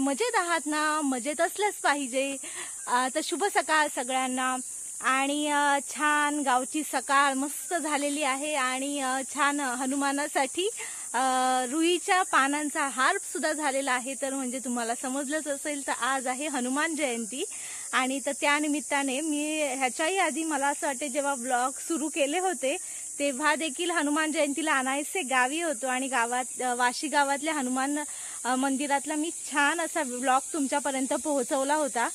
मजेत आहात ना? मजेत असलंच पाहिजे. तर शुभ सकाळ सगळ्यांना. आणि छान गावची सकाळ मस्त झालेली आहे. आणि छान हनुमानासाठी रुईच्या पानांचा हार सुद्धा झालेला आहे. तर म्हणजे तुम्हाला समजलंच असेल तर आज आहे हनुमान जयंती. आणि तर त्या निमित्ताने मी ह्याच्याही आधी मला असं वाटते जेव्हा ब्लॉग सुरू केले होते तेव्हा देखील हनुमान जयंतीला अनायसे गावी होतो. आणि गावात वाशी गावातल्या हनुमान मंदिरातला मी छान असा ब्लॉग तुमच्यापर्यंत पोहोचवला होता.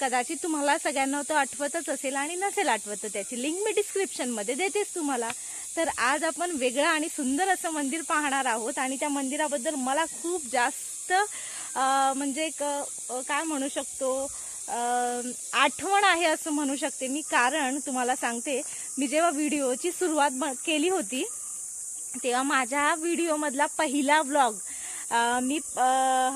कदाचित तुम्हाला सगळ्यांना तो आठवतच असेल आणि नसेल आठवत तर त्याची लिंक मी डिस्क्रिप्शनमध्ये देतेच तुम्हाला. तर आज आपण वेगळं आणि सुंदर असं मंदिर पाहणार आहोत आणि त्या मंदिराबद्दल मला खूप जास्त म्हणजे एक काय म्हणू शकतो आठवण आहे असं म्हणू शकते मी. कारण तुम्हाला सांगते मी जेव्हा व्हिडिओची सुरुवात ब- केली होती तेव्हा माझ्या व्हिडिओमधला पहिला व्लॉग मी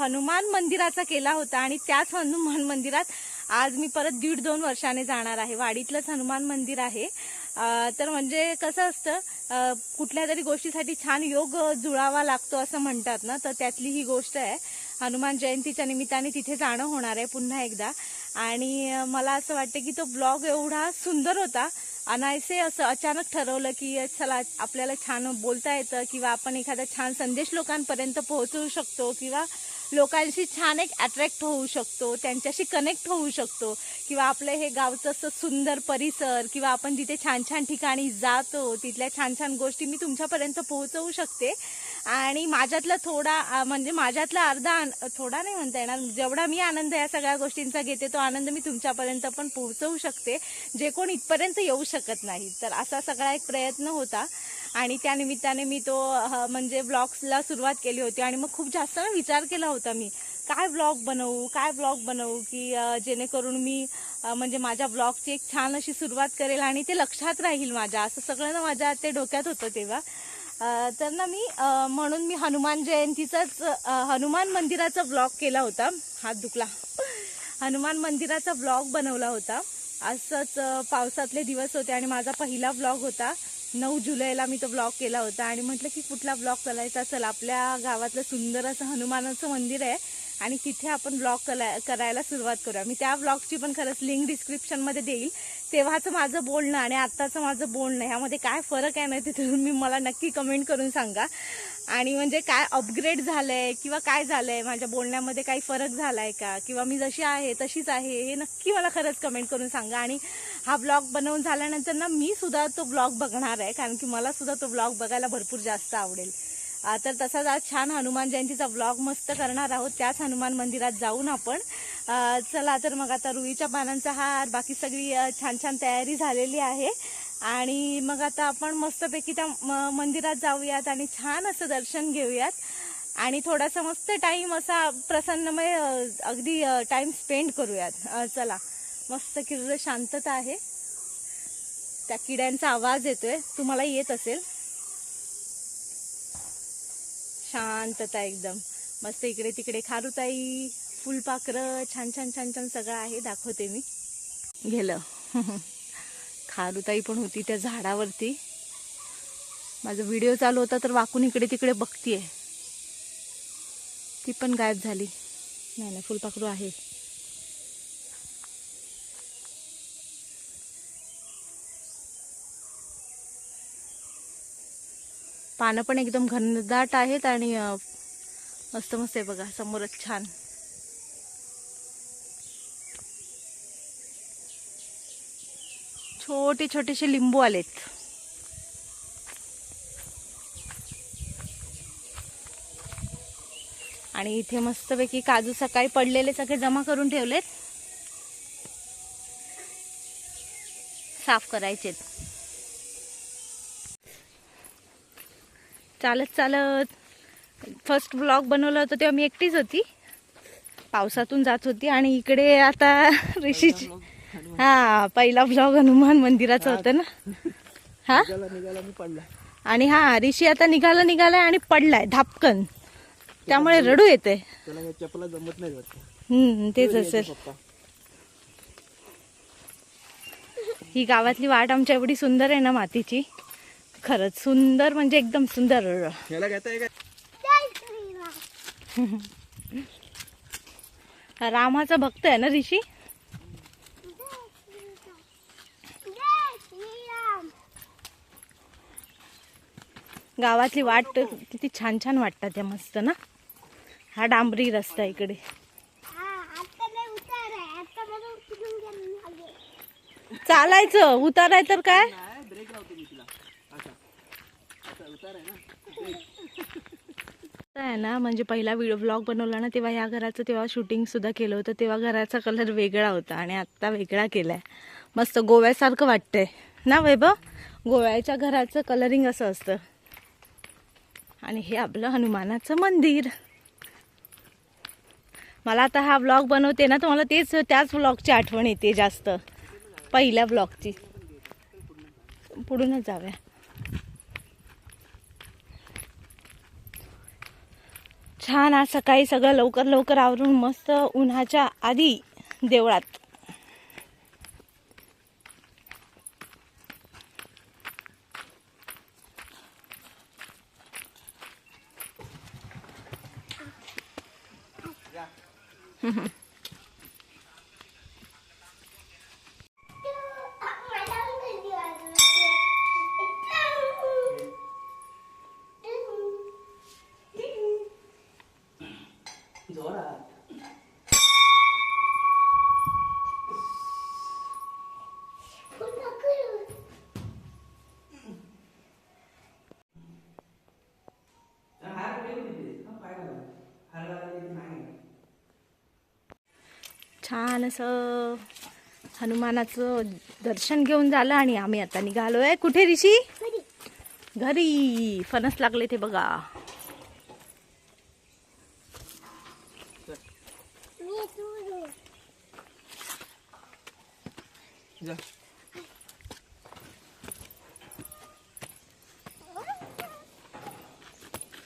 हनुमान मंदिराचा केला होता आणि त्याच हनुमान मंदिरात आज मी परत दीड दोन वर्षाने जाणार आहे. वाडीतलंच हनुमान मंदिर आहे. तर म्हणजे कसं असतं कुठल्या तरी गोष्टीसाठी छान योग जुळावा लागतो असं म्हणतात ना तर त्यातली ही गोष्ट आहे. हनुमान जयंतीच्या निमित्ताने तिथे जाणं होणार आहे पुन्हा एकदा. आणि मला असं वाटतं की तो ब्लॉग एवढा सुंदर होता अनायसे असं अचानक ठरवलं की चला आपल्याला छान बोलता येतं किंवा आपण एखादा छान संदेश लोकांपर्यंत पोहोचवू शकतो किंवा लोकांशी छान एक अट्रॅक्ट होऊ शकतो त्यांच्याशी कनेक्ट होऊ शकतो. किंवा आपलं हे गावचं असं सुंदर परिसर किंवा आपण जिथे छान छान ठिकाणी जातो तिथल्या छान छान गोष्टी मी तुमच्यापर्यंत पोहोचवू शकते. आणि माझ्यातला थोडा म्हणजे माझ्यातला अर्धा थोडा नाही म्हणता येणार जेवढा मी आनंद या सगळ्या गोष्टींचा घेते तो आनंद मी तुमच्यापर्यंत पण पोहोचवू शकते. जे कोण इथपर्यंत येऊ शकत नाही. तर असा सगळा एक प्रयत्न होता. आणि त्या निमित्ताने मी तो म्हणजे ब्लॉग्सला सुरुवात केली होती आणि मग खूप जास्त ना विचार केला होता मी. काय ब्लॉग बनवू काय ब्लॉग बनवू की जेणेकरून मी म्हणजे माझ्या ब्लॉगची एक छान अशी सुरुवात करेल आणि ते लक्षात राहील माझ्या. असं सगळं ना माझ्या ते डोक्यात होतं तेव्हा. तर ना मी म्हणून मी हनुमान जयंतीचाच हनुमान मंदिराचा ब्लॉग केला होता. हात दुखला. हनुमान मंदिराचा ब्लॉग बनवला होता. असंच पावसातले दिवस होते आणि माझा पहिला ब्लॉग होता. नऊ जुलैला मी तो ब्लॉग केला होता आणि म्हटलं की कुठला ब्लॉग करायचा? चल आपल्या गावातलं सुंदर असं हनुमानाचं मंदिर आहे आणि तिथे आपण ब्लॉग करायला सुरुवात करूया. मी त्या ब्लॉगची पण खरंच लिंक डिस्क्रिप्शनमध्ये देईल. तेव्हाचं माझं बोलणं आणि आत्ताचं माझं बोलणं ह्यामध्ये काय फरक आहे ना ते तुम्ही मला नक्की कमेंट करून सांगा. आणि म्हणजे काय अपग्रेड झालंय किंवा काय झालंय? माझ्या बोलण्यामध्ये काही फरक झालाय का? किंवा मी जशी आहे तशीच आहे हे नक्की मला खरंच कमेंट करून सांगा. आणि हा ब्लॉग बनवून झाल्यानंतर ना मी सुद्धा तो ब्लॉग बघणार आहे. कारण की मला सुद्धा तो ब्लॉग बघायला भरपूर जास्त आवडेल. तर तसाच आज छान हनुमान जयंतीचा ब्लॉग मस्त करणार आहोत. त्याच हनुमान मंदिरात जाऊन आपण. चला तर मग आता रुईच्या पानांचा हार बाकी सगळी छान छान तयारी झालेली आहे. आणि मग आता आपण मस्तपैकी त्या मंदिरात जाऊयात आणि छान असं दर्शन घेऊयात. आणि थोडासा मस्त टाइम असा प्रसन्नमय अगदी टाइम स्पेंड करूयात. चला. मस्त किर्र शांतता आहे. त्या किड्यांचा आवाज येतोय. तुम्हाला येत असेल. शांतता एकदम. मस्त इकडे तिकडे खारुताई. फुलपाखरं छान छान छान छान सगळं आहे दाखवते मी. गेलं. खारुताई पण होती त्या झाडावरती. माझा व्हिडिओ चालू होता तर वाकून इकडे तिकडे बघतीये. ती पण गायब झाली. नाही नाही फुलपाखरू आहे. पानं पण एकदम घनदाट आहेत आणि मस्त मस्त आहे बघा समोरच छान. छोटे छोटेसे लिंबू आलेत. आणि इथे मस्तपैकी काजू सकाळी पडलेले सगळे जमा करून ठेवलेत. साफ करायचेत. चालत चालत फर्स्ट ब्लॉग बनवला होता तेव्हा मी एकटीच होती. पावसातून जात होती आणि इकडे आता ऋषीची हा पहिला ब्लॉग हनुमान मंदिराचा होता ना? हा? आणि हा ऋषी आता निघाला निघालाय आणि पडलाय धापकन. त्यामुळे रडू येते चपला जमत नाही हम्म तेच असेल. ही गावातली वाट आमच्या एवढी सुंदर आहे ना मातीची? खरंच सुंदर म्हणजे एकदम सुंदर रामाचा भक्त आहे ना ऋषी? गावातली वाट किती छान छान वाटतात त्या मस्त ना? हा डांबरी रस्ता इकडे. चालायचं उताराय तर काय? उतार आहे ना आहे ना म्हणजे पहिला व्हिडिओ ब्लॉग बनवला ना तेव्हा ह्या घराचं तेव्हा शूटिंग सुद्धा केलं होतं तेव्हा घराचा कलर वेगळा होता आणि आत्ता वेगळा केलाय. मस्त गोव्यासारखं वाटतंय. ना वैभव? गोव्याच्या घराचं कलरिंग असं असतं. आणि हे आपलं हनुमानाचं मंदिर. मला आता हा ब्लॉग बनवते ना तर मला तेच त्याच ब्लॉगची आठवण येते जास्त. पहिल्या ब्लॉगची पुढूनच जाऊया. छान आज सकाळी सगळं लवकर लवकर आवरून मस्त उन्हाच्या आधी देवळात Mm-hmm. छान असं हनुमानाचं दर्शन घेऊन झालं आणि आम्ही आता निघालो आहे कुठे ऋषी? घरी. फणस लागले ते बघा.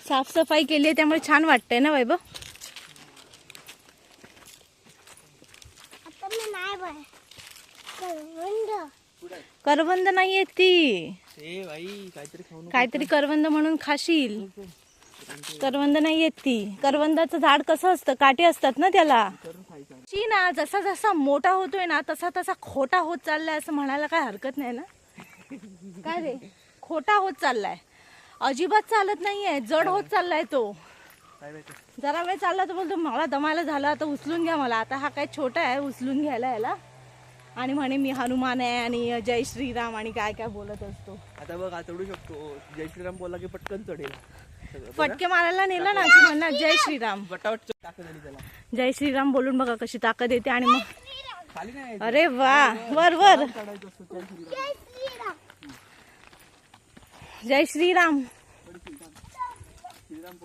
साफसफाई केली आहे त्यामुळे छान वाटतंय ना वैभव? करवंद नाही आहेत ती काहीतरी करवंद म्हणून खाशील. करवंद नाही आहेत ती. करवंदाचं झाड कसं असतं? काटे असतात ना त्याला. ची ना जसा जसा मोठा होतोय ना तसा तसा खोटा होत चाललाय असं म्हणायला काय हरकत नाही ना? काय रे? खोटा होत चाललाय. अजिबात चालत नाहीये जड होत चाललाय तो. जरा वेळ चालला तर बोलतो मला दमायला झालं आता उचलून घ्या मला. आता हा काय छोटा आहे उचलून घ्यायला याला. आणि म्हणे मी हनुमान आहे आणि जय श्रीराम आणि काय काय बोलत असतो. आता बघ आता चढू शकतो. जय श्रीराम बोलला की पटकन चढेल. फटके मारायला नेलं ना की म्हणणार जय श्रीराम. जय श्रीराम बोलून बघा कशी ताकद येते आणि मग खाली नाही अरे वा वर वर. जय श्रीराम. श्रीराम.